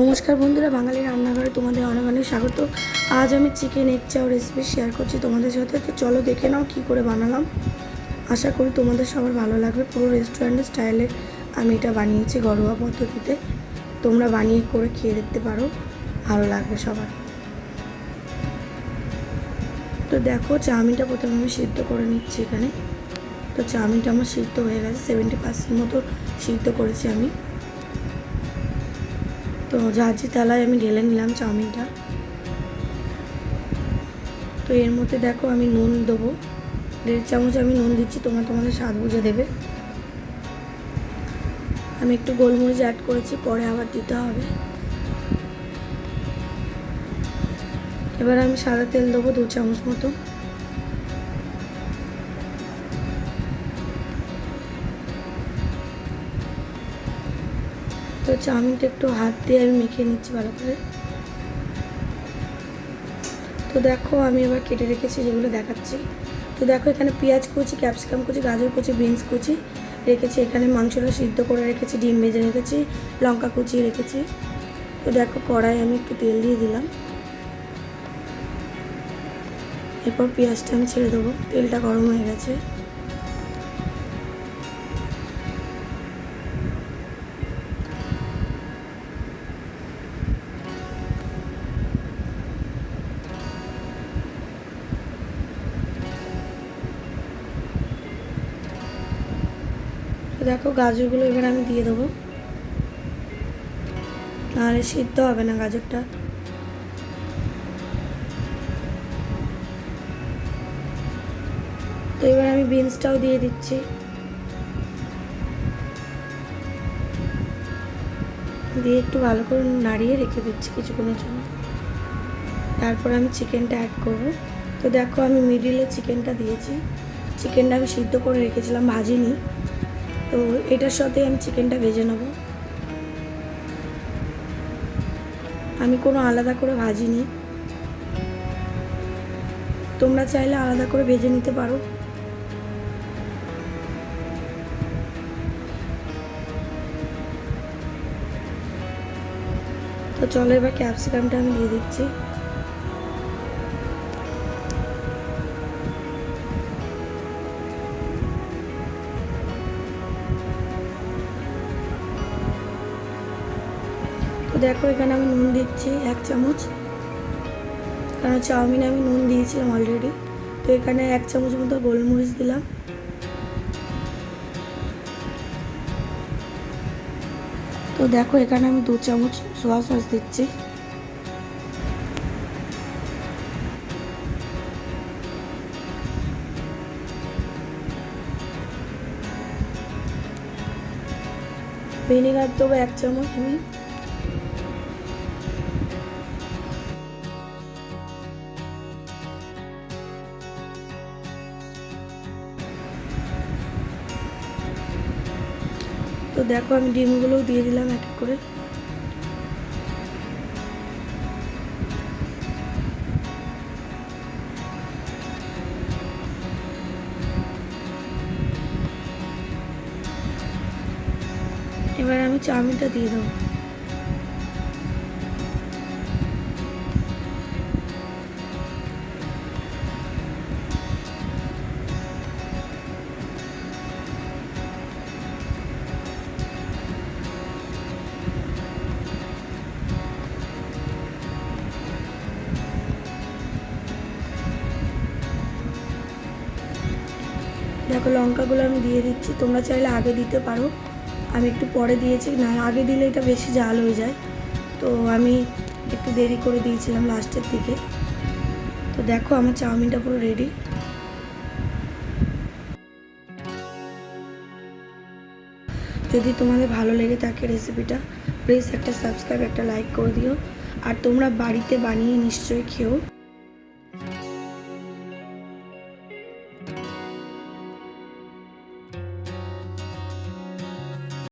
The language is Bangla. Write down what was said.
নমস্কার বন্ধুরা, বাঙালি রান্নাঘরে তোমাদের অনেক অনেক স্বাগত। আজ আমি chicken egg chow recipe share করছি তোমাদের সাথে। তো চলো দেখে নাও কী করে বানালাম। আশা করি তোমাদের সবার ভালো লাগবে। পুরো রেস্টুরেন্টের স্টাইলে আমি এটা বানিয়েছি ঘরোয়া পদ্ধতিতে। তোমরা বানিয়ে করে খেয়ে দেখতে পারো। ভালো লাগবে সবার। তো দেখো, চাউমিনটা প্রথমে আমি সিদ্ধ করে নিচ্ছি এখানে। তো চাউমিনটা আমার সিদ্ধ হয়ে গেছে। সেভেন্টি পার্সেন্ট মতো সিদ্ধ করেছি আমি। তো জাহাজি তালায় আমি ঢেলে নিলাম চাউমিনটা, তো এর মধ্যে দেখো আমি নুন দেবো। দেড় চামচ আমি নুন দিচ্ছি, তোমরা তোমাদের স্বাদ বুঝে দেবে। আমি একটু গোলমরিচ অ্যাড করেছি, পরে আবার দিতে হবে। এবার আমি সাদা তেল দেবো দু চামচ মতো। তো চাউমিনটা একটু হাত দিয়ে আমি মেখে নিচ্ছি ভালো করে। তো দেখো আমি এবার কেটে রেখেছি যেগুলো দেখাচ্ছি। তো দেখো এখানে পেঁয়াজ কুচি, ক্যাপসিকাম কুচি, গাজর কুচি, বিনস কুচি রেখেছি। এখানে মাংসটা সিদ্ধ করে রেখেছি, ডিম ভেজে রেখেছি, লঙ্কা কুচি রেখেছি। তো দেখো কড়াই আমি একটু তেল দিয়ে দিলাম। এরপর পেঁয়াজটা আমি ছেড়ে দেবো, তেলটা গরম হয়ে গেছে। দেখো গাজরগুলো এবার আমি দিয়ে দেবো। নাহলে সিদ্ধ হবে না গাজরটা। তো এবার আমি বিনসটাও দিয়ে দিচ্ছি। দিয়ে একটু ভালো করে নাড়িয়ে রেখে দিচ্ছি কিছুক্ষণের জন্য। তারপর আমি চিকেনটা অ্যাড করব। তো দেখো আমি মিডিলে চিকেনটা দিয়েছি। চিকেনটা আমি সিদ্ধ করে রেখেছিলাম, ভাজিনি। তো এটার সাথে আমি চিকেনটা ভেজে নেব। আমি কোনো আলাদা করে ভাজিনি। তোমরা চাইলে আলাদা করে ভেজে নিতে পারো। তো চলো এবার ক্যাপসিকামটা আমি দিয়ে দিচ্ছি। তো দেখো, এখানে আমি নুন দিচ্ছি এক চামচ। কারণ চাউমিনে আমি নুন দিয়েছিলাম অলরেডি তো এখানে এক চামচ মতো গোলমরিচ দিলাম। তো দেখো, এখানে আমি দু চামচ সোয়া সস দিচ্ছি। ভিনেগার দেবো এক চামচ আমি। তো দেখো আমি ডিমগুলোও দিয়ে দিলাম এক এক করে। এবার আমি চাউমিনটা দিয়ে দেবো। দেখো, লঙ্কাগুলো আমি দিয়ে দিচ্ছি। তোমরা চাইলে আগে দিতে পারো। আমি একটু পরে দিয়েছি, না, আগে দিলে এটা বেশি জাল হয়ে যায়। তো আমি একটু দেরি করে দিয়েছিলাম লাস্টের দিকে। তো দেখো, আমার চাউমিনটা পুরো রেডি যদি তোমাদের ভালো লেগে থাকে রেসিপিটা প্লিজ একটা সাবস্ক্রাইব একটা লাইক করে দিও। আর তোমরা বাড়িতে বানিয়ে নিশ্চয়ই খেও।